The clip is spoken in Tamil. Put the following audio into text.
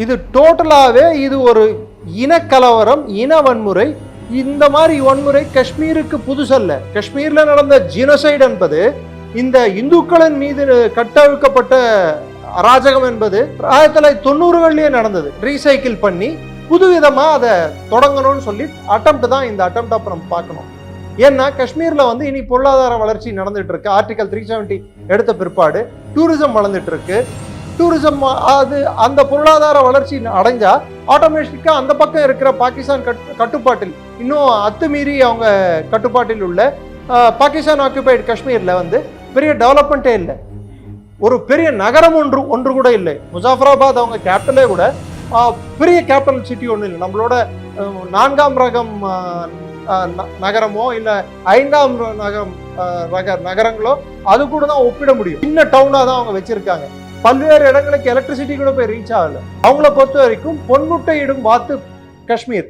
இது டோட்டலாகவே இது ஒரு இனக்கலவரம் இன வன்முறை. இந்த மாதிரி வன்முறை காஷ்மீருக்கு புதுசல்ல. காஷ்மீரில் நடந்த ஜினோசைடு என்பது இந்த இந்துக்களின் மீது கட்டவிழ்க்கப்பட்ட அராஜகம் என்பது ஆயிரத்தி தொள்ளாயிரத்தி தொண்ணூறுகள்லேயே நடந்தது. ரீசைக்கிள் பண்ணி புதுவிதமாக அதை தொடங்கணும்னு சொல்லி அட்டம்ப்ட் தான் இந்த அட்டம்ப்ட் அப்புறம் பார்க்கணும். ஏன்னா காஷ்மீரில் வந்து இனி பொருளாதார வளர்ச்சி நடந்துட்டு இருக்கு. ஆர்டிகல் த்ரீ செவன்ட்டி எடுத்த பிற்பாடு டூரிசம் வளர்ந்துட்டு இருக்கு. டூரிசம் அது அந்த பொருளாதார வளர்ச்சி அடைஞ்சா ஆட்டோமேட்டிக்காக அந்த பக்கம் இருக்கிற பாகிஸ்தான் கட் கட்டுப்பாட்டில் இன்னும் அத்துமீறி அவங்க கட்டுப்பாட்டில் உள்ள பாகிஸ்தான் ஆக்குபைடு காஷ்மீரில் வந்து பெரிய டெவலப்மெண்ட்டே இல்லை. ஒரு பெரிய நகரம் ஒன்று ஒன்று கூட இல்லை. முசாஃபராபாத் அவங்க கேபிட்டலே கூட பெரிய கேபிட்டல் சிட்டி ஒன்றும் இல்லை. நம்மளோட நான்காம் ரகம் நகரமோ இல்லை ஐந்தாம் நகரம் ரக நகரங்களோ அது கூட தான் ஒப்பிட முடியும். சின்ன டவுனாக தான் அவங்க வச்சிருக்காங்க. பல்வேறு இடங்களுக்கு எலக்ட்ரிசிட்டி கூட போய் ரீச் ஆகல. அவங்கள பொறுத்த வரைக்கும் பொன்முட்டையிடும் வாத்து காஷ்மீர்.